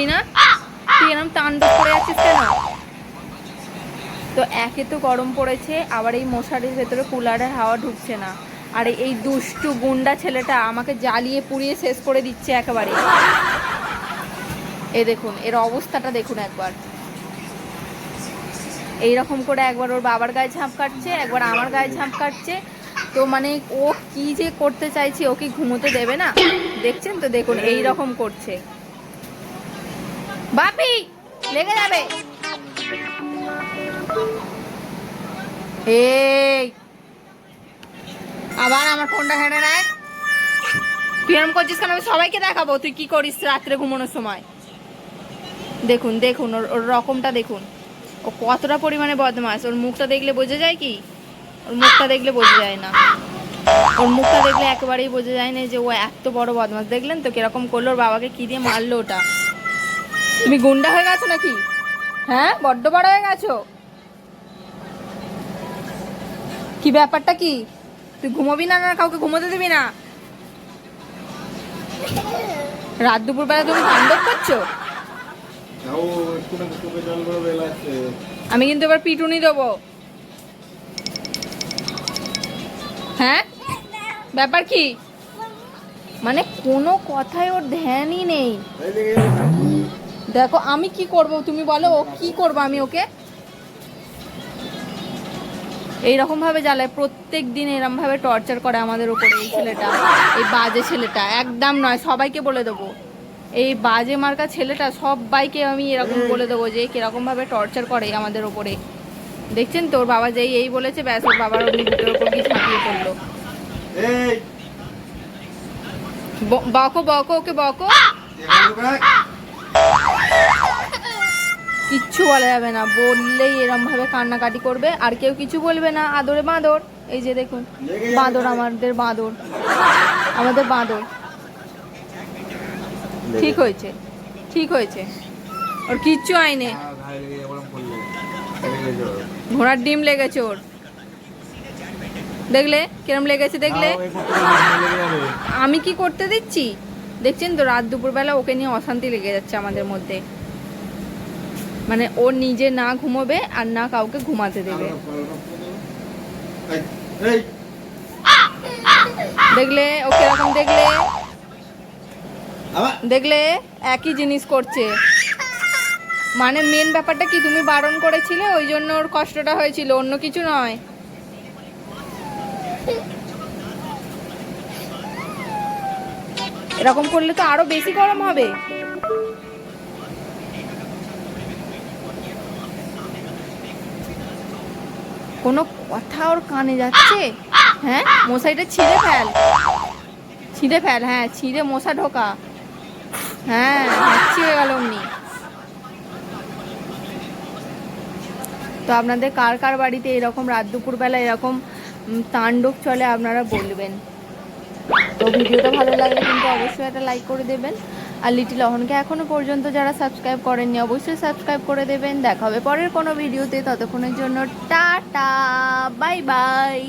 ঘুমোবি না? তুই এরকম তাণ্ডব করে আছিস কেন? তো একে তো গরম পড়েছে, আবার এই মশারির ভেতরে কুলারের হাওয়া ঢুকছে না। আর এই দুষ্টু গুন্ডা ছেলেটা আমাকে জ্বালিয়ে পুড়িয়ে শেষ করে দিচ্ছে একেবারে। এ দেখুন, এর অবস্থাটা দেখুন একবার। এই রকম করে একবার ওর বাবার গায়ে ঝাঁপ কাটছে, একবার আমার গায়ে ঝাঁপ কাটছে। তো মানে ও কি যে করতে চাইছে, ও কি ঘুমোতে দেবে না? দেখছেন তো? দেখুন এই রকম করছে। বাপি, লেগে যাবে। এই, আবার আমার ফোনটা হেঁটে নেয়। তুই এরম করছিস কেন? আমি সবাইকে দেখাবো, তুই কি করিস রাত্রে ঘুমানোর সময়। দেখুন দেখুন, ওর ওর রকমটা দেখুন। ও কতটা পরিমাণে বদমাস ওর মুখটা দেখলে বোঝা যায় কি? ওর মুখটা দেখলে বোঝা যায় না। ওর মুখটা দেখলে একেবারেই বোঝা যায় না যে ও এত বড় বদমাস দেখলেন তো কীরকম করল? ওর বাবাকে কি দিয়ে মারলো ওটা? তুমি গুন্ডা হয়ে গেছো নাকি? হ্যাঁ বড্ড বড় হয়ে গেছো। কি ব্যাপারটা কি? তুই ঘুমোবি না না কাউকে ঘুমোতে দিবি না? রাত দুপুর বেলা তুমি তাণ্ডব করছ? আমি কিন্তু এবার পিটুনি দেবো। হ্যাঁ? ব্যাপার কি? মানে কোনো কথায় ওর ধ্যানই নেই। দেখো আমি কি করব? তুমি বলো ও কি করব আমি ওকে? এইরকম ভাবে জ্বালায় প্রত্যেক দিন এরকম ভাবে টর্চার করে আমাদের উপরে এই ছেলেটা এই বাজে ছেলেটা। একদম নয় সবাইকে বলে দেবো। এই বাজে মার্কা ছেলেটা সবাইকে আমি এরকম বলে দেবো যে কীরকম ভাবে টর্চার করে আমাদের ওপরে দেখছেন তোর বাবা যেই এই বলেছে ব্যাস ওর বাবার অমনি ওপর কি ঝাঁপিয়ে পড়ল। বকো বকো ওকে বকো। কিচ্ছু বলা যাবে না। বললেই এরম ভাবে কান্নাকাটি করবে, আর কেউ কিছু বলবে না। আদরে বাঁদর। এই যে দেখুন, বাঁদর আমাদের বাঁদর। আমাদের বাঁদর। ঠিক হয়েছে। ঠিক হয়েছে। ওর কিচ্ছু আইনে। ঘোড়ার ডিম লেগেছে ওর। দেখলে? কিরম লেগেছে দেখলে। আমি কি করতে দিচ্ছি? দেখছেন তো, রাত দুপুরবেলা ওকে নিয়ে অশান্তি লেগে যাচ্ছে আমাদের মধ্যে। মানে ও নিজে না ঘুমোবে আর না কাউকে ঘুমাতে দেবে। দেখলে ও কীরকম দেখলে? দেখলে একই জিনিস করছে। মানে মেন ব্যাপারটা কি তুমি বারণ করেছিলে ওই জন্য ওর কষ্টটা হয়েছিল অন্য কিছু নয়? এরকম করলে তো আরও বেশি গরম হবে। কোনো কথা ওর কানে যাচ্ছে? হ্যাঁ? মশাইটা ছিঁড়ে ফেল। ছিঁড়ে ফেল হ্যাঁ ছিঁড়ে মশা ঢোকা। হ্যাঁ ছিঁড়ে গেল অমনি। তো আপনাদের কার কার বাড়িতে এরকম রাত দুপুরবেলা এরকম তাণ্ডব চলে আপনারা বলবেন। তো ভিডিওটা ভালো লাগলে কিন্তু অবশ্যই একটা লাইক করে দেবেন। আর লিটিল অহনকে এখনও পর্যন্ত যারা সাবস্ক্রাইব করেননি, অবশ্যই সাবস্ক্রাইব করে দেবেন। দেখা হবে পরের কোনো ভিডিওতে ততক্ষণের জন্য টাটা বাই বাই